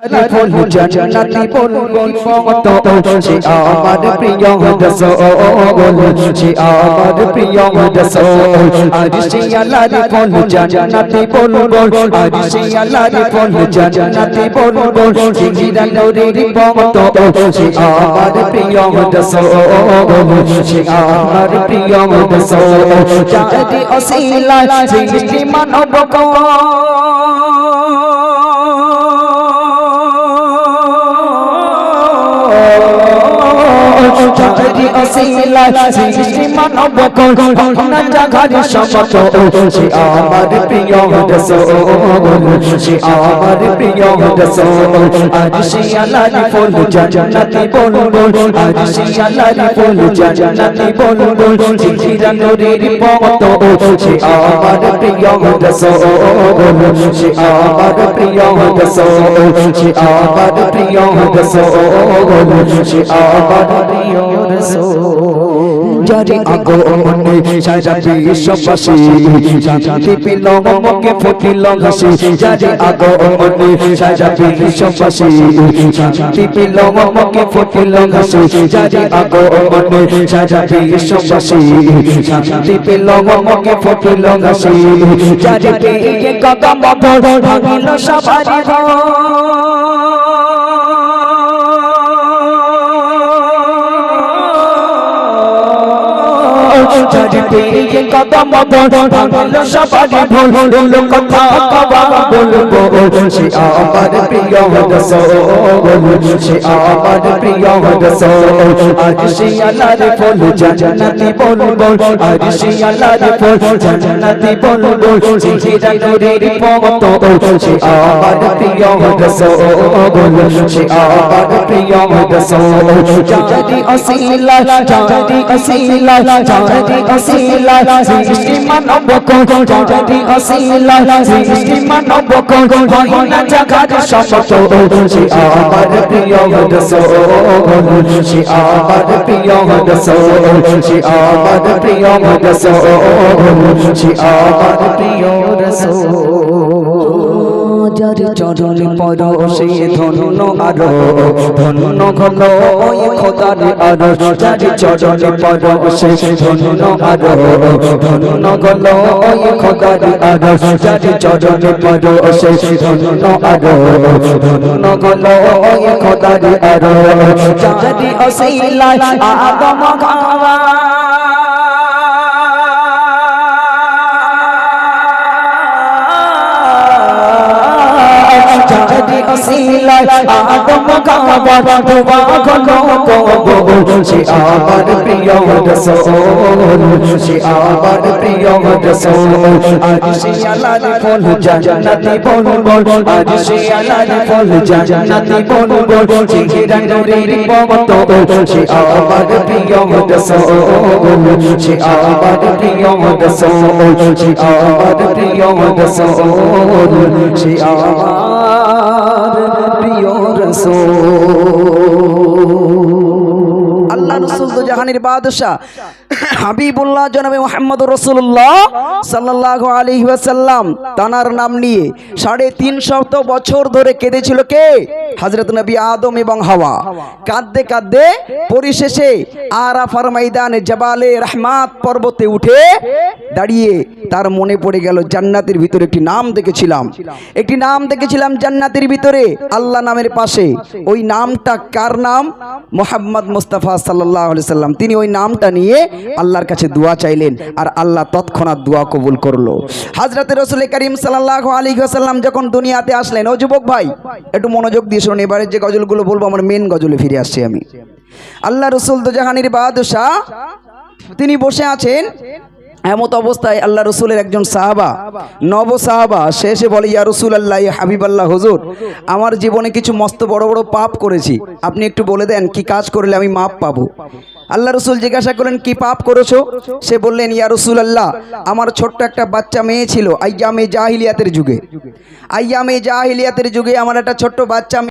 জান্নাতি বলবন মত সে আমার প্রিয় রসূল সে আমার প্রিয় রসূল আজ সে আল্লাহর ফুল জান্নাতি বলবন আজ সে আল্লাহর ফুল জান্নাতি বলবন জিগিরা নূরের মত সে আমার প্রিয় রসূল সে আমার প্রিয় রসূল জাতি অসিলা সৃষ্টি মানব চারি অসিলা সৃষ্টি মানব কোন জাগার সমত সে আমার প্রিয় রসূল সে আমার প্রিয় রসূল আজ সে আল্লাহর ফুল জান্নাতি বলব, আজ সে আল্লাহর ফুল জান্নাতি বলব জিজিরা নূরের পত সে আমার প্রিয় রসূল সে আমার প্রিয় রসূল সে আমার যারে আগমনে সারা বিশ্ববাসী শান্তি পেল মমকে ফুটিল হাসি, যারে আগমনে সারা বিশ্ববাসী শান্তি পেল মমকে ফুটিল হাসি, যারে আগমনে সারা বিশ্ববাসী শান্তি পেল মমকে ফুটিল হাসি, যারে পেয়ে গগা মধর ভাঙিল সবারি চারি কদম ভাঙল সবারি ভুল কথা কবা বলব সে আমার প্রিয় রসূল সে আমার প্রিয় রসূল আজ সে আল্লাহর ফুল জান্নাতি বলব আজ সে আল্লাহর ফুল জান্নাতি বলব জিহিরা নূরের পত সে আমার প্রিয় রসূল সে আমার প্রিয় রসূল জাদি অসিলা জাদি অসিলা জাদি অসিলা সৃষ্টি মানব কোন জাদি অসিলা সৃষ্টি মানব কোন হইনা জাগার সমত সে আমার প্রিয় রসূল সে আমার প্রিয় রসূল যার চরণ পরশে ধন্য আরও। ধন্য ঘন ওই খোদার আরও যার চরণ পরশে ধন্য আরও। ধন্য ঘন ওই খোদার আরও যার চরণ পরশে ধন্য আরও। ধন্য ঘন ওই খোদার আরও যারি অসিলা আদম খাওয়া চাঁদি অসিলা আদম গাবার দোয়া গলো কবো সে আমার প্রিয় রসূল সে আমার প্রিয় রসূল আজ সে আল্লাহর ফুল জান্নাতি বলব আজ সে আল্লাহর ফুল জান্নাতি বলব জিগিরা নূরের পত সে আমার প্রিয় রসূল সে আমার প্রিয় রসূল সে আমার প্রিয় রসূল সে আমার প্রিয় আল্লাহ হাবিবুল্লাহ মোহাম্মদ রসুল্লাহ সাল্লাহ আলী তানার নাম নিয়ে সাড়ে তিন শত বছর ধরে কেঁদেছিল কে? হজরত নবী আদম এবং হাওয়া। কাঁদতে কাঁদতে পরিশেষে আরাফার ময়দানে জবালে রহমাত পর্বতে উঠে দাঁড়িয়ে তার মনে পড়ে গেল জান্নাতের ভিতরে একটি নাম দেখেছিলাম। একটি নাম দেখেছিলাম জান্নাতের ভিতরে আল্লাহ নামের পাশে। ওই নামটা কার নাম? মোহাম্মদ মুস্তাফা সাল্লাহ সাল্লাম। তিনি ওই নামটা নিয়ে আল্লাহর কাছে দোয়া চাইলেন আর আল্লাহ তৎক্ষণাৎ দোয়া কবুল করল। হাজরতে রসুল করিম সাল্লাহ আলী সাল্লাম যখন দুনিয়াতে আসলেন ও যুবক ভাই একটু মনোযোগ দিয়ে শুনুন এবারে যে গজলগুলো বলব, আমার মেন গজলে ফিরে আসছি আমি। আল্লাহ রসুল তো জাহানির বাদশাহ, তিনি বসে আছেন এমত অবস্থায় আল্লাহ রসুলের একজন সাহাবা, নব সাহাবা। এসে বলে, ইয়া রসুল আল্লাহ হাবিব আল্লাহ হুজুর, আমার জীবনে কিছু মস্ত বড় বড় পাপ করেছি। আপনি একটু বলে দেন, কি কাজ করলে আমি মাপ পাবো? আল্লাহ রসুল জিজ্ঞাসা করলেন, কি পাপ করেছ? সে বললেন, ইয়া রসুল আল্লাহ আমার ছোট্ট একটা বাচ্চা মেয়ে ছিল, আইয়ামে জাহিলিয়াতের যুগে। আইয়ামে জাহিলিয়াতের যুগে আমার একটা ছোট্ট বাচ্চা